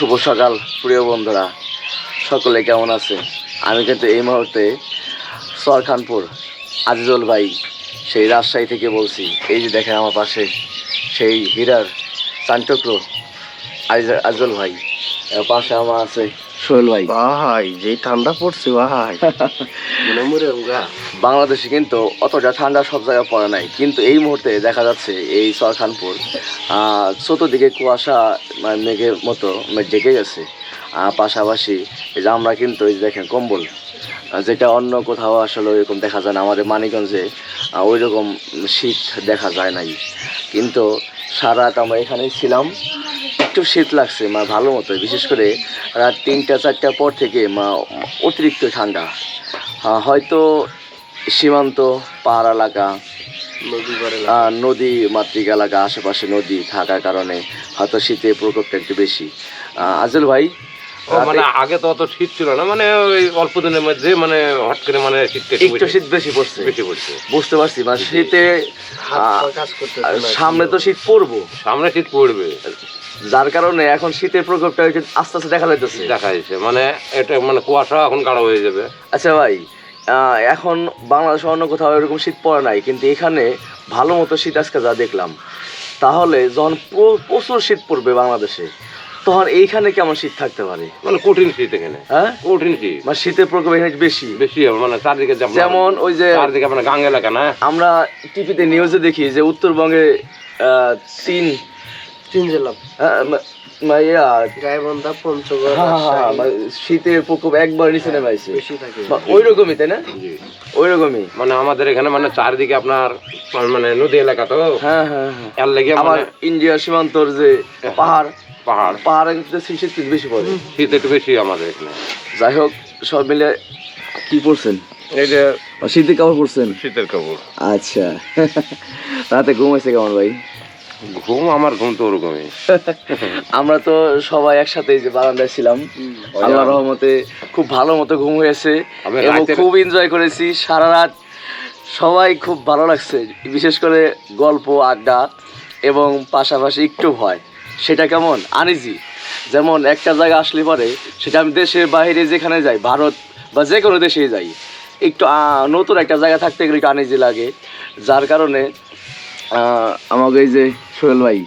শুভ সকাল প্রিয় বন্ধুরা। সকলে কেমন আছে? আমি কিন্তু এই মুহূর্তে সরখানপুর আজিজুল ভাই সেই রাজশাহী থেকে বলছি। এই যে দেখেন আমার পাশে সেই হীরার চানটক্র আজিজুল ভাই। পাশে আমার আছে সোহেল ভাই। ভাই যে ঠান্ডা পড়ছে ভাই মনে মরে বাংলাদেশে কিন্তু অতটা ঠান্ডা সব জায়গায় পড়ে নাই। কিন্তু এই মুহূর্তে দেখা যাচ্ছে এই সরখানপুর চতুর্দিকে কুয়াশা মানে মেঘের মতো মানে ঢেকে গেছে। পাশাপাশি এই যে আমরা কিন্তু এই দেখেন কম্বল যেটা অন্য কোথাও আসলে ওইরকম দেখা যায় না। আমাদের মানিকগঞ্জে ওই রকম শীত দেখা যায় নাই। কিন্তু সারা রাত আমরা এখানেই ছিলাম। একটু শীত লাগছে মা ভালো মতো। বিশেষ করে রাত তিনটা, চারটার পর থেকে মা, অতিরিক্ত ঠান্ডা। হয়তো সীমান্ত পাহাড় এলাকা নদী পারে আহ, নদী মাতৃক এলাকা আশেপাশে নদী থাকার কারণে হয়তো শীতের প্রকোপটা একটু বেশি। আজল ভাই মানে আগে তো অত শীত ছিল না মানে ওই অল্প দিনের মধ্যে মানে হট করে মানে শীতটা একটু শীত বেশি পড়ছে। বেশি পড়ছে। বুঝতে পারছি মানে শীতে সামনে তো শীত পড়ব। সামনে শীত পড়বে। যার কারণে এখন শীতের প্রকোপটা আস্তে আস্তে দেখা যাইতেছে। দেখা যাচ্ছে মানে এটা মানে কুয়াশা এখন গাঢ় হয়ে যাবে। আচ্ছা ভাই এখন বাংলাদেশে অন্য কোথাও এরকম শীত পড়ে নাই কিন্তু এখানে ভালো মতো শীত আজকে যা দেখলাম তাহলে যখন প্রচুর শীত পড়বে বাংলাদেশে তখন এইখানে কেমন শীত থাকতে পারে? মানে কঠিন শীত এখানে। হ্যাঁ? কঠিন শীত। মানে শীতের প্রকোপ এখানে বেশি। বেশি হবে মানে চারদিকে যেমন ওই যে চারদিকে আপনার গাঙ্গ এলাকা না? আমরা টিভিতে নিউজে দেখি যে উত্তরবঙ্গে তিন তিন জেলা। আহ, মা- মা- ইয়া, গাইবান্ধা পঞ্চগড় হ্যাঁ, হ্যাঁ, হ্যাঁ, রাজশাহী। মানে শীতের প্রকোপ একবার নিচে নেমে ওই রকমই তাই না। ওই রকমই মানে আমাদের এখানে মানে চারদিকে আপনার মানে নদী এলাকা তো? হ্যাঁ হ্যাঁ হ্যাঁ। এর লেগে আবার মানে ইন্ডিয়া সীমান্তর যে পাহাড় পাহাড়। পাহাড়ে শীত শীত বেশি পড়ে। শীত একটু বেশি আমাদের এখানে। যাই হোক সব মিলে কি পড়ছেন? এই যে শীতের কাপড় পরছেন? শীতের কাপড়। আচ্ছা। রাতে ঘুমাইছে কেমন ভাই? ঘুম আমার ঘুম তো ওরকমই। আমরা তো সবাই একসাথে যে বারান্দায় ছিলাম। আল্লাহ রহমতে খুব ভালো মতো ঘুম হয়েছে এবং খুব এনজয় করেছি। সারা রাত সবাই খুব ভালো লাগছে বিশেষ করে গল্প আড্ডা এবং পাশাপাশি একটু ভয়। সেটা কেমন? আনিজি যেমন একটা জায়গা আসলে পরে সেটা আমি দেশের বাইরে যেখানে যাই ভারত বা যে কোনো দেশে যাই একটু নতুন একটা জায়গা থাকতে গেলে একটু আনিজি লাগে। যার কারণে আমাকে এই যে সোহেল ভাই।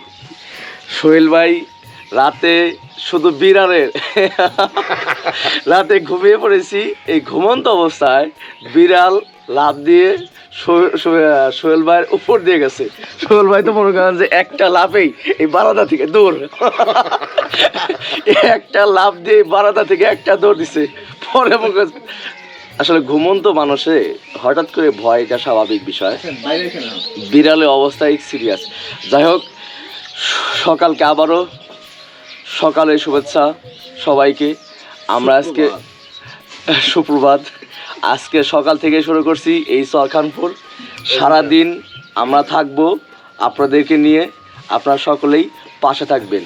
সোহেল ভাই, রাতে শুধু বিড়ালের রাতে ঘুমিয়ে পড়েছি। এই ঘুমন্ত অবস্থায় বিড়াল লাভ দিয়ে সোহেল ভাইয়ের উপর দিয়ে গেছে। সোহেল ভাই তো মনে করেন যে একটা লাভেই এই বারাদা থেকে দৌড়। একটা লাভ দিয়ে বারাদা থেকে একটা দৌড় দিছে। পরে মনে আসলে ঘুমন্ত মানুষে হঠাৎ করে ভয় ভয়টা স্বাভাবিক বিষয়। বিড়ালের অবস্থায় সিরিয়াস যাই হোক সকালকে আবারও সকালে শুভেচ্ছা সবাইকে। আমরা আজকে সুপ্রভাত। আজকে সকাল থেকে শুরু করছি এই সরখানপুর সারাদিন আমরা থাকব আপনাদেরকে নিয়ে। আপনারা সকলেই পাশে থাকবেন।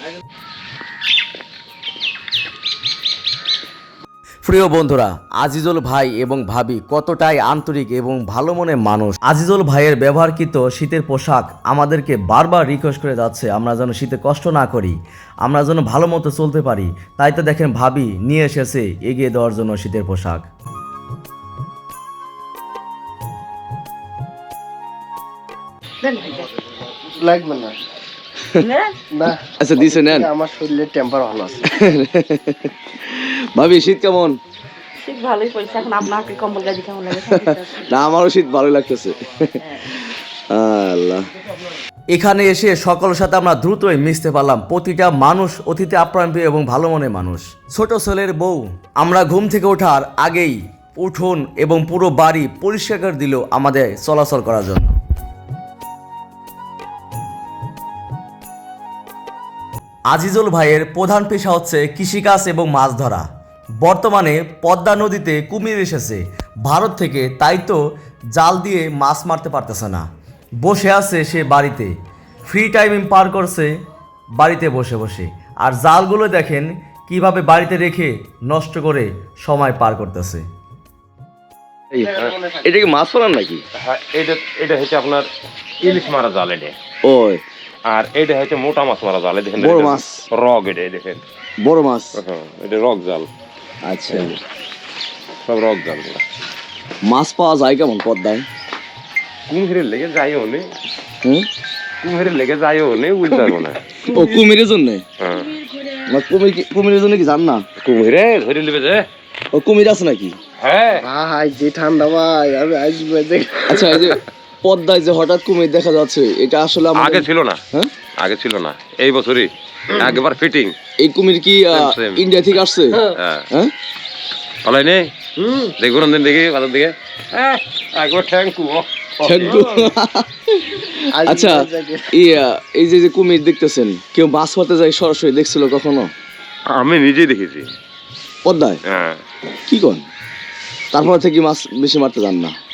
প্রিয় বন্ধুরা, আজিজুল ভাই এবং ভাবি কতটাই আন্তরিক এবং ভালো মনের মানুষ। আজিজুল ভাইয়ের ব্যবহারকৃত শীতের পোশাক আমাদেরকে বারবার রিকোয়েস্ট করে যাচ্ছে, আমরা যেন শীতে কষ্ট না করি, আমরা যেন ভালো মতো চলতে পারি। তাই তো দেখেন ভাবি নিয়ে এসেছে, এগিয়ে দেওয়ার জন্য শীতের পোশাক। লাগবে না। না? আচ্ছা দিছে নেন। আমার শরীরের টেম্পার ভালো আছে। ভাবি শীত কেমন? শীত ভালোই পড়েছে এখন আপনাকে কম্বল গাজি কেমন লাগে? না আমারও শীত ভালোই লাগতেছে। আল্লাহ। এখানে এসে সকলের সাথে আমরা দ্রুতই মিশতে পারলাম। প্রতিটা মানুষ অতীতে প্রিয় এবং ভালো মনের মানুষ। ছোট ছেলের বউ। আমরা ঘুম থেকে ওঠার আগেই উঠোন এবং পুরো বাড়ি পরিষ্কার করে দিল আমাদের চলাচল করার জন্য। আজিজুল ভাইয়ের প্রধান পেশা হচ্ছে কৃষিকাজ এবং মাছ ধরা। বর্তমানে পদ্মা নদীতে কুমির এসেছে। ভারত থেকে তাই তো জাল দিয়ে মাছ মারতে পারতেছে না। বসে আছে সে বাড়িতে। ফ্রি টাইম পার করছে বাড়িতে বসে বসে। আর জালগুলো দেখেন কীভাবে বাড়িতে রেখে নষ্ট করে সময় পার করতেছে। এটা কি মাছ পড়ান নাকি? হ্যাঁ এটা এটা হচ্ছে আপনার ইলিশ মারা জাল এটা। ওই আর এটা হচ্ছে মোটা মাছ মারা জাল দেখেন বড় মাছ। রগ এটা দেখেন। বড় মাছ? হ্যাঁ, এটা রগ জাল। আচ্ছা। সব রক জাল মাছ পাওয়া যায় কেমন পদ্মায়? কুমিরের লেগে যায় নে। হুম? কুমিরের লেগে যাইও নে বুঝতে পারব না ও কুমিরের জন্য? হ্যাঁ। কুমির কি- কুমিরের জন্য কি জান না? কুমিরে ধরে নেবে যে। ও কুমির আছে নাকি? হ্যাঁ। ভাই যে ঠান্ডা ভাই আমি আসব দেখ। আচ্ছা এই যে পদ্মায় যে হঠাৎ কুমির দেখা যাচ্ছে এটা আসলে আগে ছিল না। হ্যাঁ? আগে ছিল না। এই বছরই। একবার ফিটিং এই কুমির কি. ইন্ডিয়া থেকে আসছে? হ্যাঁ। হ্যাঁ। নেই দেখুন দিন দেখি ভালো দিকে। হ্যাঁ একবার থ্যাংক ইউ আচ্ছা এই এই যে যে কুমির দেখতেছেন কেউ মাছ মারতে যায় সরাসরি দেখছিল কখনো? আমি নিজেই দেখেছি। পদ্মায়? হ্যাঁ। কি কোন? তারপর থেকে মাছ বেশি মারতে যান না।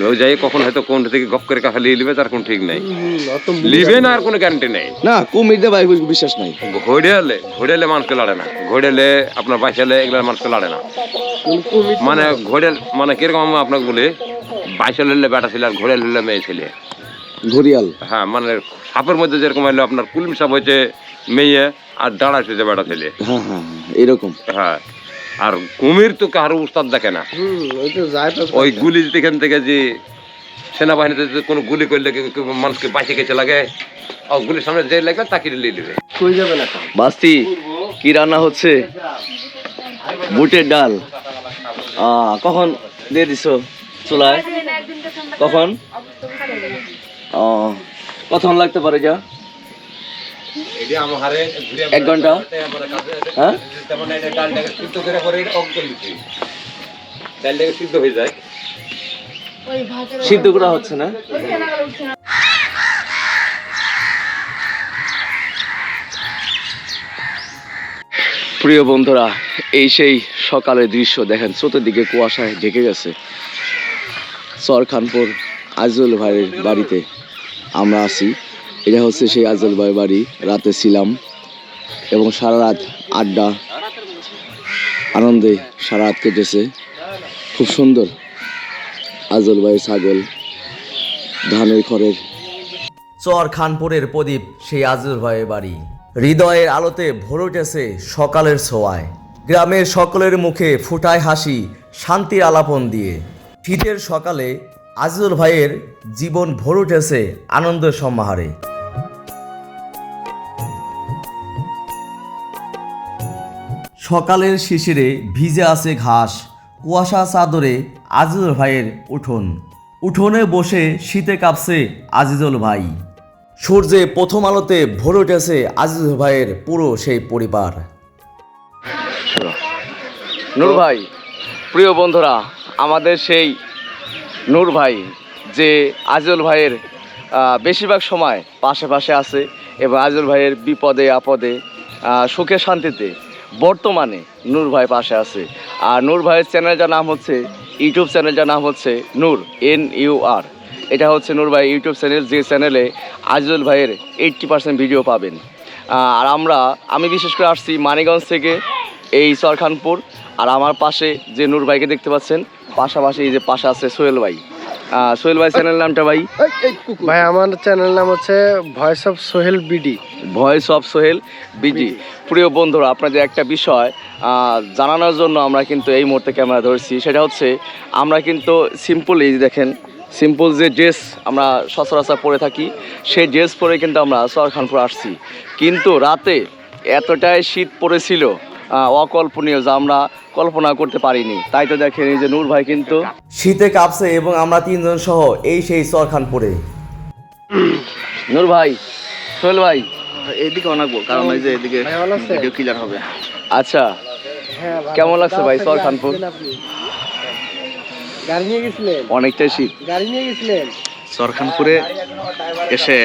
ওই যাই কখন হয়তো কোন থেকে গপ করে কাফা লিয়ে নিবে তার কোনো ঠিক নাই। লিবে না আর কোনো গ্যারান্টি নেই। না কুমির দেবা বিশ্বাস নাই। ঘোড়ালে ঘোড়ালে মানুষকে লড়ে না। ঘোড়ালে আপনার বাইশালে এগুলো মানুষকে লড়ে না। মানে ঘোড়াল মানে কীরকম আমি আপনাকে বলি বাইশাল হলে বেটা ছেলে আর ঘোড়াল হলে মেয়ে ছেলে। ঘড়িয়াল হ্যাঁ মানে সাপের মধ্যে যেরকম হলো আপনার কুলমি সাপ হয়েছে মেয়ে আর ডাড়া হয়েছে বেটা ছেলে। হ্যাঁ হ্যাঁ হ্যাঁ, এরকম। হ্যাঁ আর কুমির তো কারও উস্তাদ দেখে না। ওই তো যায় তো। ওই গুলি এখান থেকে যে সেনাবাহিনীতে যদি কোনো গুলি করলে মানুষকে বাইসে গেছে লাগে ও গুলির সামনে যে লাগবে তাকে নিয়ে নেবে কই যাবেন বাস্তি কি রান্না হচ্ছে? বুটের ডাল। আহ, কখন দিয়ে দিছো চুলায়? কখন? ও কখন লাগতে পারে যা? এক ঘণ্টা। হ্যাঁ? ডালটাকে সিদ্ধ হয়ে যায়। সিদ্ধ করা হচ্ছে না? প্রিয় বন্ধুরা এই সেই সকালের দৃশ্য দেখেন চতুর্দিকে কুয়াশায় ঢেকে গেছে। সরখানপুর আজল ভাইয়ের বাড়িতে আমরা আছি। এটা হচ্ছে সেই আজল ভাই বাড়ি। রাতে ছিলাম এবং সারা রাত আড্ডা, আনন্দে সারা রাত কেটেছে। খুব সুন্দর আজল ভাইয়ের ছাগল, ধানের খড়ের। চর খানপুরের প্রদীপ, সেই আজল ভাইয়ের বাড়ি। হৃদয়ের আলোতে ভরে উঠেছে সকালের ছোঁয়ায়। গ্রামের সকলের মুখে ফুটায় হাসি, শান্তির আলাপন দিয়ে। শীতের সকালে আজিজুল ভাইয়ের জীবন ভরে উঠেছে আনন্দের সমাহারে সকালের শিশিরে ভিজে আছে ঘাস। কুয়াশা চাদরে আজিজুল ভাইয়ের উঠোন। উঠোনে বসে শীতে কাঁপছে আজিজুল ভাই। সূর্যে প্রথম আলোতে ভরে উঠেছে আজিজুল ভাইয়ের পুরো সেই পরিবার। নূর ভাই, প্রিয় বন্ধুরা, আমাদের সেই নূর ভাই যে আজল ভাইয়ের বেশিরভাগ সময় পাশে পাশে আছে এবং আজল ভাইয়ের বিপদে আপদে সুখে শান্তিতে বর্তমানে নূর ভাই পাশে আছে। আর নূর ভাইয়ের চ্যানেলটার নাম হচ্ছে ইউটিউব চ্যানেলটার নাম হচ্ছে নূর এন ইউ আর এটা হচ্ছে নূর ভাই ইউটিউব চ্যানেল যে চ্যানেলে আজল ভাইয়ের এইট্টি পার্সেন্ট ভিডিও পাবেন। আর আমরা, আমি বিশেষ করে আসছি মানিগঞ্জ থেকে, এই সরখানপুর। আর আমার পাশে যে নূর ভাইকে দেখতে পাচ্ছেন, পাশাপাশি এই যে পাশে আছে সোহেল ভাই। সোহেল ভাই চ্যানেল নামটা ভাই? ভাই আমার চ্যানেল নাম হচ্ছে voice of Sohel BD voice of Sohel BD প্রিয় বন্ধুরা আপনাদের একটা বিষয় জানানোর জন্য আমরা কিন্তু এই মুহূর্তে ক্যামেরা ধরছি। সেটা হচ্ছে আমরা কিন্তু সিম্পল এই দেখেন সিম্পল যে ড্রেস আমরা সচরাচর পরে থাকি সেই ড্রেস পরে কিন্তু আমরা সরখানপুর আসছি। কিন্তু রাতে এতটাই শীত পড়েছিল অকল্পনীয় যা আমরা কল্পনা করতে পারিনি। তাই তো দেখেন এই যে নূর ভাই কিন্তু শীতে কাঁপছে এবং আমরা তিনজন সহ এই সেই চরখানপুরে। নূর ভাই সোহেল ভাই এইদিকে অনাকবো কারণ এই যে এদিকে ভিডিও ক্লিয়ার হবে। আচ্ছা হ্যাঁ কেমন লাগছে ভাই দাওয়াত সর থাকলে খানপুর আসবেন আপনি। গাড়ি নিয়ে গেছিলেন? অনেকটাই শীত। গাড়ি নিয়ে গেছিলেন? সরখানপুরে এসে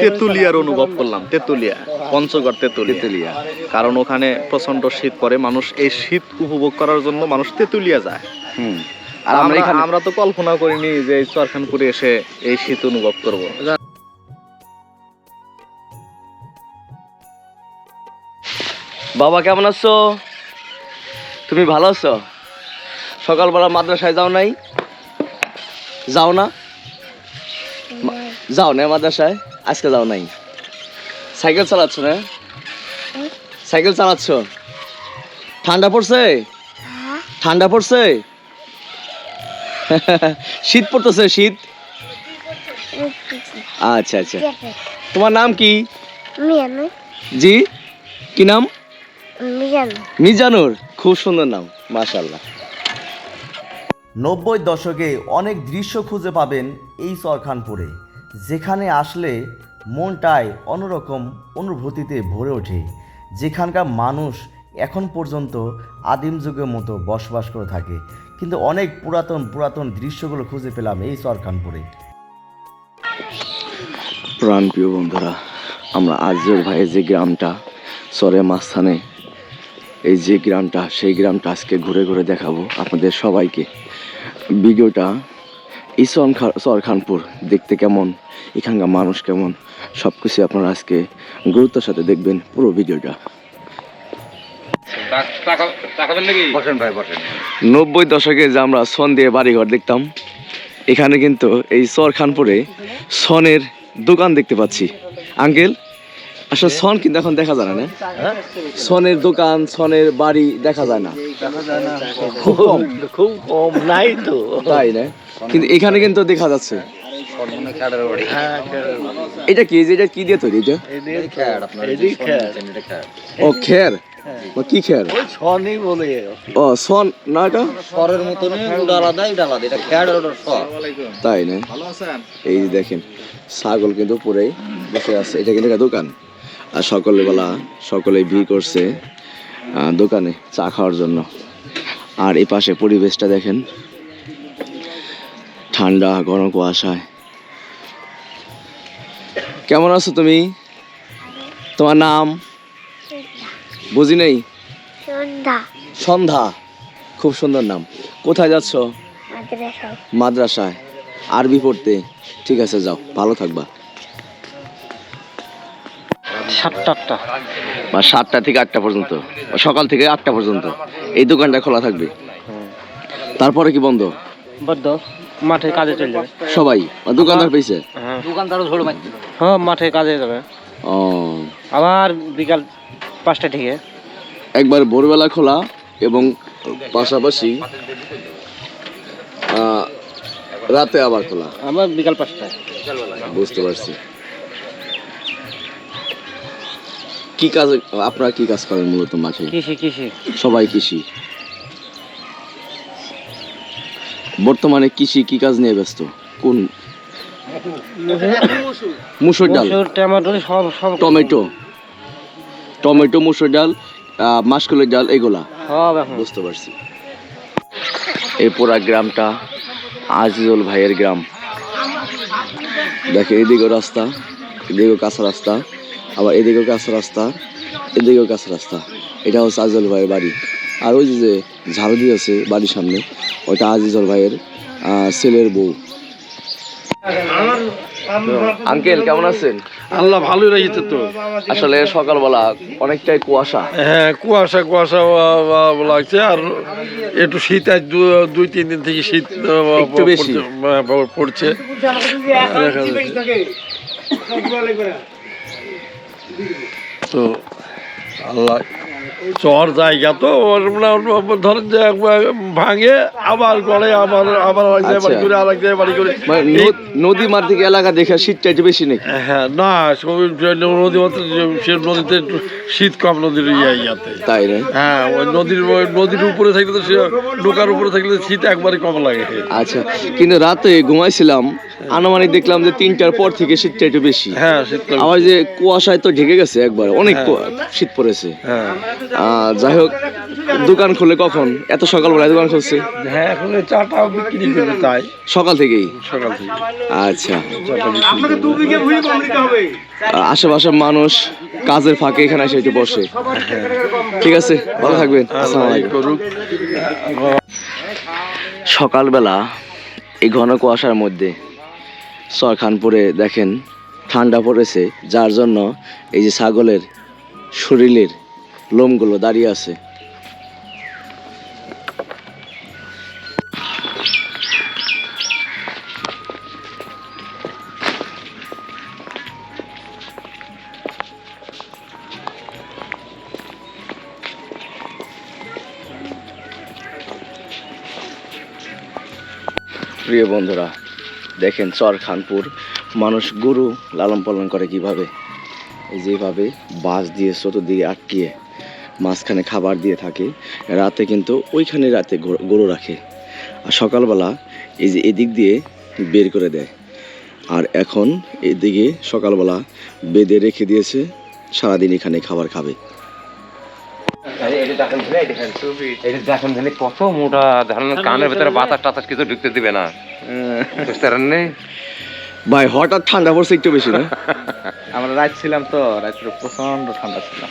তেঁতুলিয়ার অনুভব করলাম তেঁতুলিয়া পঞ্চগড় তেঁতুলিয়া। কারণ ওখানে প্রচণ্ড শীত পড়ে মানুষ এই শীত উপভোগ করার জন্য মানুষ তেঁতুলিয়া যায়। হুম। আর আমরা আমরা তো কল্পনা করিনি যে এই সরখানপুরে এসে এই শীত অনুভব করব। বাবা কেমন আছো? তুমি ভালো আছো? সকালবেলা মাদ্রাসায় যাও নাই? যাও না? যাও না মাদ্রাসায় আজকে যাও নাই। সাইকেল চালাচ্ছ না? সাইকেল চালাচ্ছ? ঠান্ডা পড়ছে? ঠান্ডা পড়ছে? শীত পড়তেছে শীত? আচ্ছা আচ্ছা। তোমার নাম কি? জি? কি নাম? মিজানুর। খুব সুন্দর নাম মাশাল্লাহ নব্বই দশকে অনেক দৃশ্য খুঁজে পাবেন এই চরখানপুরে যেখানে আসলে মনটায় অন্যরকম অনুভূতিতে ভরে ওঠে, যেখানকার মানুষ এখন পর্যন্ত আদিম যুগের মতো বসবাস করে থাকে। কিন্তু অনেক পুরাতন পুরাতন দৃশ্যগুলো খুঁজে পেলাম এই চরখানপুরে প্রাণ প্রিয় বন্ধুরা, আমরা আজর ভাইয়ের যে গ্রামটা সরের মাঝখানে, এই যে গ্রামটা, সেই গ্রামটা আজকে ঘুরে ঘুরে দেখাবো আপনাদের সবাইকে। ভিডিওটা ইসন সর খানপুর দেখতে কেমন? এখানকার মানুষ কেমন? সব কিছু আপনারা আজকে গুরুত্বের সাথে দেখবেন পুরো ভিডিওটা। টাকা টাকা দেন নাকি? বসেন ভাই বসেন। নব্বই দশকে যে আমরা সন দিয়ে বাড়িঘর দেখতাম এখানে কিন্তু এই সর খানপুরে সনের দোকান দেখতে পাচ্ছি। আঙ্কেল? আসলে সন কিন্তু এখন দেখা যায় না না? সনের দোকান সনের বাড়ি দেখা যায় না। খুব কম। নাই তো। তাই না? কিন্তু এখানে কিন্তু দেখা যাচ্ছে। এটা কি এটা কি দিয়ে তৈরি এটা? ও খের ও কি খের ছনি বলে। ও সন না এটা? স্বরের মতনই ওটা আলাদা এটা আলাদা এটা আর ওটা স্বর তাই না? এই যে দেখেন ছাগল কিন্তু পুরাই বসে আছে। এটা কিন্তু একটা দোকান। আর সকলে বেলা সকলে ভিড় করছে দোকানে চা খাওয়ার জন্য। আর এই পাশে পরিবেশটা দেখেন ঠান্ডা ঘন কুয়াশায়। কেমন আছো তুমি? তোমার নাম? বুঝি নেই? সন্ধ্যা। খুব সুন্দর নাম। কোথায় যাচ্ছ? মাদ্রাসায়। আরবি পড়তে। ঠিক আছে যাও ভালো থাকবা। সাতটা আটটা। বা সাতটা থেকে আটটা পর্যন্ত বা সকাল থেকে আটটা পর্যন্ত। এই দোকানটা খোলা থাকবে। তারপরে কি বন্ধ? বদ্ধ মাঠে কাজে চলে যাবে। সবাই? বা দোকানদার পেয়েছে? দোকানদারও ঝোড় মারছে হ্যাঁ মাঠে কাজে যাবে। ও। আবার বিকাল পাঁচটা থেকে। একবার ভোরবেলা খোলা এবং পাশাপাশি আহ, রাতে আবার খোলা। আবার বিকাল পাঁচটায়। বুঝতে পারছি। কি কাজ আপনারা কি কাজ করেন মূলত মাঠে? কৃষি কৃষি। সবাই কৃষি। বর্তমানে কৃষি কি কাজ নিয়ে ব্যস্ত? কোন? মুসুর ডাল। টমেটো সব সব টমেটো। টমেটো মুসুর ডাল আহ, মাসকলের ডাল এগুলা। বুঝতে পারছি। এই পুরা গ্রামটা আজিজুল ভাইয়ের গ্রাম। দেখে এদিকেও রাস্তা এদিকেও কাঁচা রাস্তা। আবার এদিকেও কাঁচা রাস্তা এদিকেও কাঁচা রাস্তা। এটা হচ্ছে আজল ভাইয়ের বাড়ি। আর ওই যে ঝাড়ু দিয়েছে বাড়ির সামনে ওইটা আজিজল ভাইয়ের ছেলের বউ। আঙ্কেল কেমন আছেন? আল্লাহ ভালোই রেখেছে তো। আসলে সকালবেলা অনেকটাই কুয়াশা। হ্যাঁ কুয়াশা কুয়াশা লাগছে। আর একটু শীত আজ দু- দুই তিন দিন থেকে শীত একটু বেশি। পড়ছে, তো আল্লাহ চর জায়গা তো ওর ধরেন যে ভাঙে আবার গড়ে আবার আবার আরেক জায়গায় বাড়ি আচ্ছা। করে আরেক জায়গায় বাড়ি করে। মানে নদী মার দিকে এলাকা দেখে শীতটা একটু বেশি নাকি? হ্যাঁ না নদী মতো সে নদীতে শীত কম নদীর ইয়ে ইয়াতে। তাই না? হ্যাঁ ওই নদীর নদীর উপরে থাকলে তো সে নৌকার উপরে থাকলে শীত একবারে কম লাগে। আচ্ছা কিন্তু রাতে ঘুমাইছিলাম আনুমানিক দেখলাম যে তিনটার পর থেকে শীতটা একটু বেশি। হ্যাঁ আবার যে কুয়াশায় তো ঢেকে গেছে একবার অনেক শীত পড়েছে। হ্যাঁ। আহ, যাই হোক দোকান খুলে কখন? এত সকালবেলায় দোকান খুলছে? হ্যাঁ এখন এই বিক্রি করবে তাই। সকাল থেকেই? সকাল থেকে। আচ্ছা। আশেপাশের মানুষ কাজের ফাঁকে এখানে এসে একটু বসে। ঠিক আছে ভালো থাকবেন। করুক সকালবেলা এই ঘন কুয়াশার মধ্যে সরখানপুরে দেখেন ঠান্ডা পড়েছে, যার জন্য এই যে ছাগলের শরীরের লোমগুলো দাঁড়িয়ে আছে। প্রিয় বন্ধুরা দেখেন চর খানপুর, মানুষ গরু লালন পালন করে কীভাবে? যেভাবে বাঁশ দিয়ে দিয়ে আটকিয়ে মাঝখানে খাবার দিয়ে থাকে। রাতে কিন্তু ওইখানে রাতে গরু- রাখে। আর সকালবেলা এই যে এদিক দিয়ে বের করে দেয়। আর এখন এদিকে সকালবেলা বেঁধে রেখে দিয়েছে, সারাদিন এখানে খাবার খাবে। কত মোটা, ধরেন কানের ভেতরে বাতাস টাতাস কিছু ঢুকতে দিবে না। বুঝতে পারেন ভাই হঠাৎ ঠান্ডা পড়ছে একটু বেশি না? আমরা রাত ছিলাম তো রাত্রে প্রচণ্ড ঠান্ডা ছিল।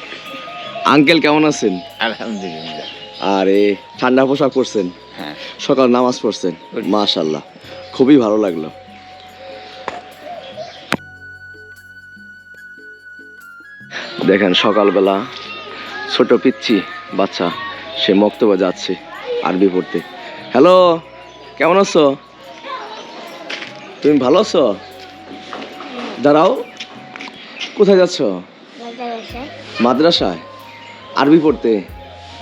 আঙ্কেল কেমন আছেন? আলহামদুলিল্লাহ। আরে ঠান্ডা পোশাক পরছেন? হ্যাঁ। সকাল নামাজ পড়ছেন? মাশাল্লাহ খুবই ভালো লাগল। দেখেন সকালবেলা ছোট পিচ্ছি বাচ্চা সে মক্তবে যাচ্ছে আরবি পড়তে। হ্যালো কেমন আছো? তুমি ভালো আছো? দাঁড়াও। কোথায় যাচ্ছ? মাদ্রাসায়। আরবি পড়তে?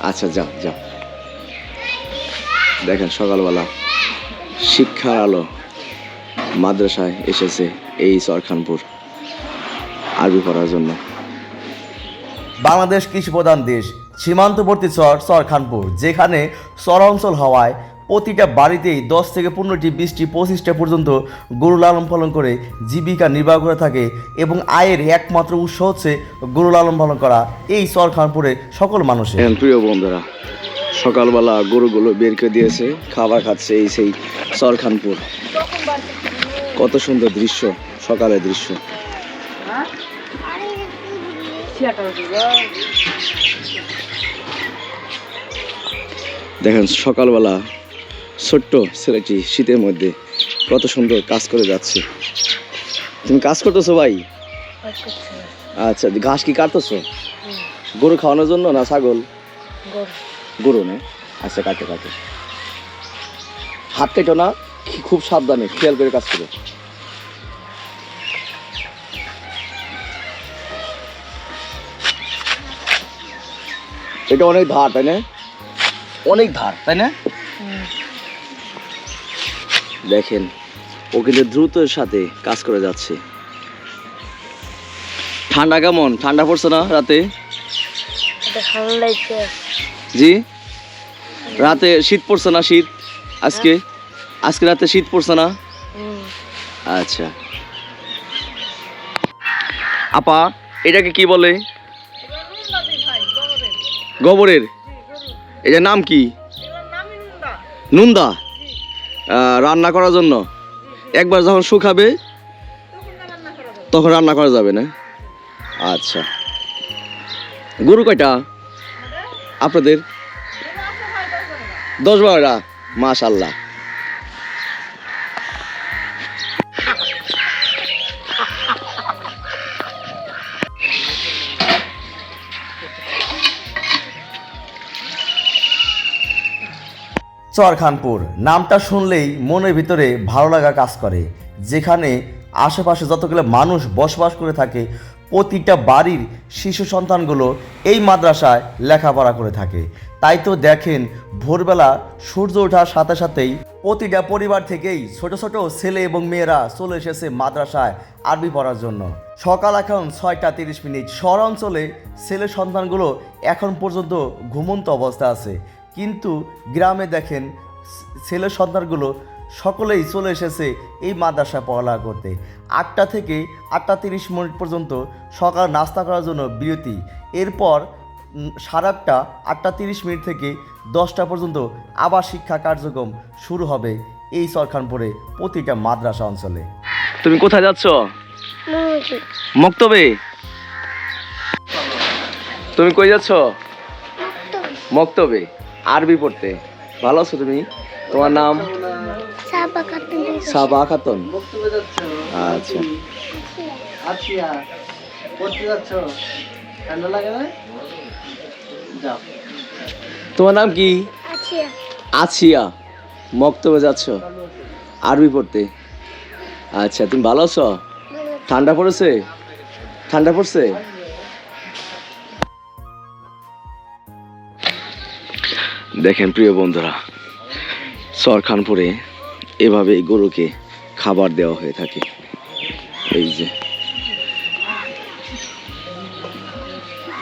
আচ্ছা যাও যাও। দেখেন সকালবেলা শিক্ষার আলো মাদ্রাসায় এসেছে এই সরখানপুর আরবি পড়ার জন্য। বাংলাদেশ কৃষি প্রধান দেশ সীমান্তবর্তী চর চরখানপুর যেখানে চর অঞ্চল হওয়ায় প্রতিটা বাড়িতেই দশ থেকে পনেরোটি, বিশটি, পঁচিশটা পর্যন্ত গরু লালন পালন করে জীবিকা নির্বাহ করে থাকে এবং আয়ের একমাত্র উৎস হচ্ছে গরু লালন পালন করা। এই চরখানপুরে সকল মানুষের। প্রিয় বন্ধুরা, সকালবেলা গরুগুলো বের করে দিয়েছে, খাবার খাচ্ছে এই সেই সরখানপুর কত সুন্দর দৃশ্য, সকালের দৃশ্য। দেখেন, সকালবেলা ছোট্ট ছেলেটি শীতের মধ্যে কত সুন্দর কাজ করে যাচ্ছে। তুমি কাজ করতেছো ভাই? আচ্ছা ঘাস কি কাটতেছো? গরু খাওয়ানোর জন্য না ছাগল? গরু। না? আচ্ছা কাটে কাটে। হাত কেটো না খুব সাবধানে খেয়াল করে কাজ করো। এটা অনেক ধার তাই না? অনেক ধার তাই না? দেখেন ও কিন্তু দ্রুতের সাথে কাজ করে যাচ্ছে। ঠান্ডা কেমন? ঠান্ডা পড়ছে না রাতে? জি? রাতে শীত পড়ছে না শীত? আজকে? আজকে রাতে শীত পড়ছে না? আচ্ছা। আপা এটাকে কি বলে? গোবরের এটার নাম কি? নুন্দা? রান্না করার জন্য। একবার যখন শুকাবে, তখন রান্না করা যাবে না? আচ্ছা। গরু কয়টা? আপনাদের? দশ বারোটা। মাশাল্লাহ চরখানপুর। নামটা শুনলেই মনের ভিতরে ভালো লাগা কাজ করে। যেখানে আশেপাশে যতগুলো মানুষ বসবাস করে থাকে, প্রতিটা বাড়ির শিশু সন্তানগুলো এই মাদ্রাসায় লেখাপড়া করে থাকে। তাই তো দেখেন, ভোরবেলা সূর্য ওঠার সাথে সাথেই প্রতিটা পরিবার থেকেই ছোট ছোট ছেলে এবং মেয়েরা চলে এসেছে মাদ্রাসায় আরবি পড়ার জন্য। সকাল এখন ছয়টা তিরিশ মিনিট। শহর অঞ্চলে ছেলে সন্তানগুলো এখন পর্যন্ত ঘুমন্ত অবস্থা আছে। কিন্তু গ্রামে দেখেন ছেলে সন্তানগুলো সকলেই চলে এসেছে এই মাদ্রাসায় পড়ালেখা করতে। আটটা থেকে আটটা তিরিশ মিনিট পর্যন্ত সকাল নাস্তা করার জন্য বিরতি। এরপর সাড়ে আটটা আটটা তিরিশ মিনিট থেকে দশটা পর্যন্ত আবার শিক্ষা কার্যক্রম শুরু হবে এই সরখানপুরে প্রতিটা মাদ্রাসা অঞ্চলে। তুমি কোথায় যাচ্ছ? মক্তবে? তুমি কই যাচ্ছ? মক্তবে। আরবি পড়তে। ভালো আছো তুমি? তোমার নাম? সাবা খাতুন। আচ্ছা। আচ্ছা। পড়তে যাচ্ছ? ঠান্ডা লাগে না? যাও। তোমার নাম কি? আছিয়া। মক্তবে যাচ্ছ? আরবি পড়তে। আচ্ছা তুমি ভালো আছো। ঠান্ডা পড়েছে? ঠান্ডা পড়ছে? দেখেন প্রিয় বন্ধুরা সরখানপুরে এভাবে গরুকে খাবার দেওয়া হয়ে থাকে। এই যে,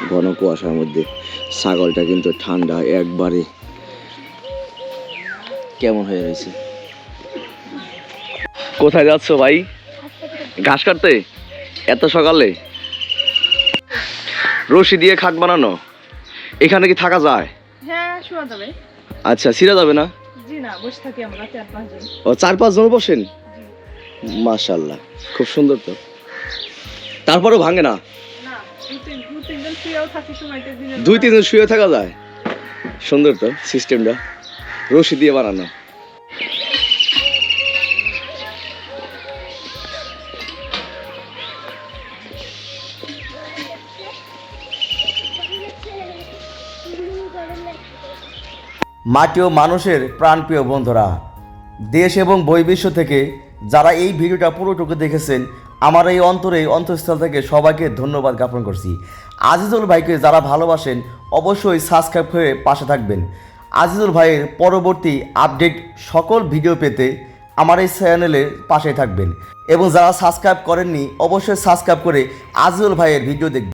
ঘন কুয়াশার মধ্যে ছাগলটা কিন্তু ঠান্ডা একবারে। কেমন হয়ে রয়েছে? কোথায় যাচ্ছ ভাই? ঘাস কাটতে? এত সকালে? রশি দিয়ে খাট বানানো? এখানে কি থাকা যায়? হ্যাঁ শোয়া যাবে। আচ্ছা সিরা যাবে না? জি না বসে থাকি আমরা চার পাঁচজন। ও চার পাঁচ জন বসেন মাশাল্লাহ খুব সুন্দর তো। তারপরেও ভাঙে না? দুই তিনজন শুয়ে থাকা যায়? সুন্দর তো সিস্টেমটা রশি দিয়ে বানানো। মাটি ও মানুষের প্রাণপ্রিয় বন্ধুরা। দেশ এবং বহির্বিশ্ব থেকে যারা এই ভিডিওটা পুরোটুকু দেখেছেন, আমার এই অন্তরে অন্তঃস্থল থেকে সবাইকে ধন্যবাদ জ্ঞাপন করছি। আজিজুল ভাইকে যারা ভালোবাসেন, অবশ্যই সাবস্ক্রাইব হয়ে পাশে থাকবেন। আজিজুল ভাইয়ের পরবর্তী আপডেট সকল ভিডিও পেতে আমার এই চ্যানেলের পাশে থাকবেন। এবং যারা সাবস্ক্রাইব করেননি, অবশ্যই সাবস্ক্রাইব করে আজিজুল ভাইয়ের ভিডিও দেখবেন।